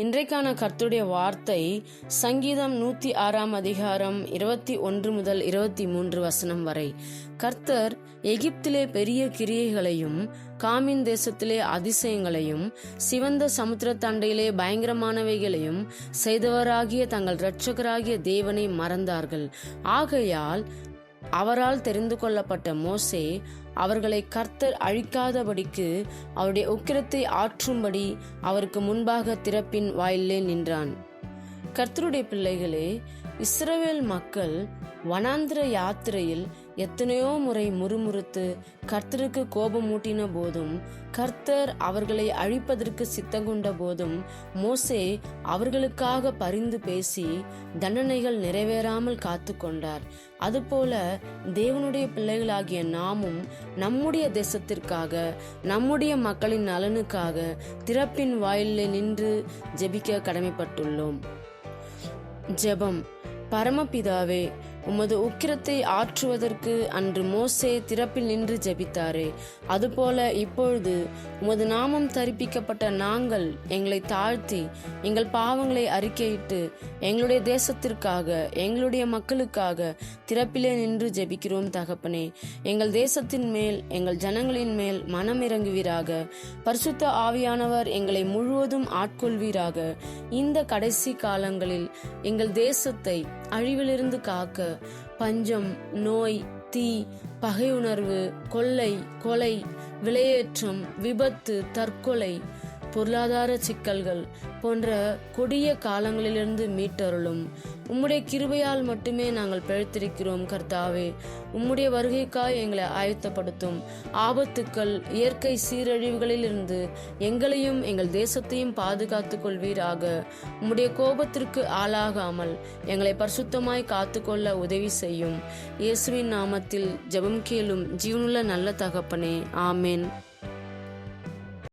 இன்றைக்கான கர்த்தருடைய வார்த்தை சங்கீதம் நூத்தி ஆறாம் அதிகாரம் இருபத்தி ஒன்று முதல் இருபத்தி மூன்று வசனம் வரை. கர்த்தர் எகிப்திலே பெரிய கிரியைகளையும் காமின் தேசத்திலே அதிசயங்களையும் சிவந்த சமுத்திர தண்டையிலே பயங்கரமானவைகளையும் செய்தவராகிய தங்கள் இரட்சகராகிய தேவனை மறந்தார்கள். ஆகையால் அவரால் தெரிந்து கொள்ளப்பட்ட மோசே அவர்களை கர்த்தர் அழிக்காதபடிக்கு அவருடைய உக்கிரத்தை ஆற்றும்படி அவருக்கு முன்பாக திறப்பின் வாயிலே நின்றான். கர்த்தருடைய பிள்ளைகளே இஸ்ரவேல் மக்கள் வனாந்திர யாத்திரையில் எத்தனையோ முறை முறுமுறுத்து கர்த்தருக்கு கோபமூட்டின போதும் கர்த்தர் அவர்களை அழிப்பதற்கு சித்தங்குண்ட போதும் மோசே அவர்களுக்காக பரிந்து பேசி தண்டனைகள் நிறைவேறாமல் காத்து கொண்டார். அதுபோல தேவனுடைய பிள்ளைகளாகிய நாமும் நம்முடைய தேசத்திற்காக நம்முடைய மக்களின் நலனுக்காக திறப்பின் வாயிலில் நின்று ஜெபிக்க கடமைப்பட்டுள்ளோம். ஜெபம். பரமபிதாவே உமது உக்கிரத்தை ஆற்றுவதற்கு அன்று மோசே திறப்பில் நின்று ஜெபித்தாரே. அதுபோல இப்பொழுது உமது நாமம் தரிப்பிக்கப்பட்ட நாங்கள் எங்களை தாழ்த்தி எங்கள் பாவங்களை அறிக்கையிட்டு எங்களுடைய தேசத்திற்காக எங்களுடைய மக்களுக்காக திறப்பிலே நின்று ஜெபிக்கிறோம் தகப்பனே. எங்கள் தேசத்தின் மேல் எங்கள் ஜனங்களின் மேல் மனம் இறங்குவீராக. பரிசுத்த ஆவியானவர் எங்களை முழுவதும் ஆட்கொள்வீராக. இந்த கடைசி காலங்களில் எங்கள் தேசத்தை அழிவிலிருந்து காக்க பஞ்சம் நோய் தீ பகையுணர்வு கொள்ளை கொலை விலையேற்றம் விபத்து தற்கொலை பொருளாதார சிக்கல்கள் போன்ற கொடிய காலங்களிலிருந்து மீட்டருளும். உம்முடைய கிருபையால் மட்டுமே நாங்கள் பிழைத்திருக்கிறோம் கர்த்தாவே. உம்முடைய வருகைக்காய் எங்களை ஆயத்தப்படுத்தும். ஆபத்துக்கள் இயற்கை சீரழிவுகளிலிருந்து எங்களையும் எங்கள் தேசத்தையும் பாதுகாத்துக் கொள்வீராக. உம்முடைய கோபத்திற்கு ஆளாகாமல் எங்களை பரிசுத்தமாய் காத்துக்கொள்ள உதவி செய்யும். இயேசுவின் நாமத்தில் ஜெபம் கேளும் ஜீவனுள்ள நல்ல தகப்பனே. ஆமேன்.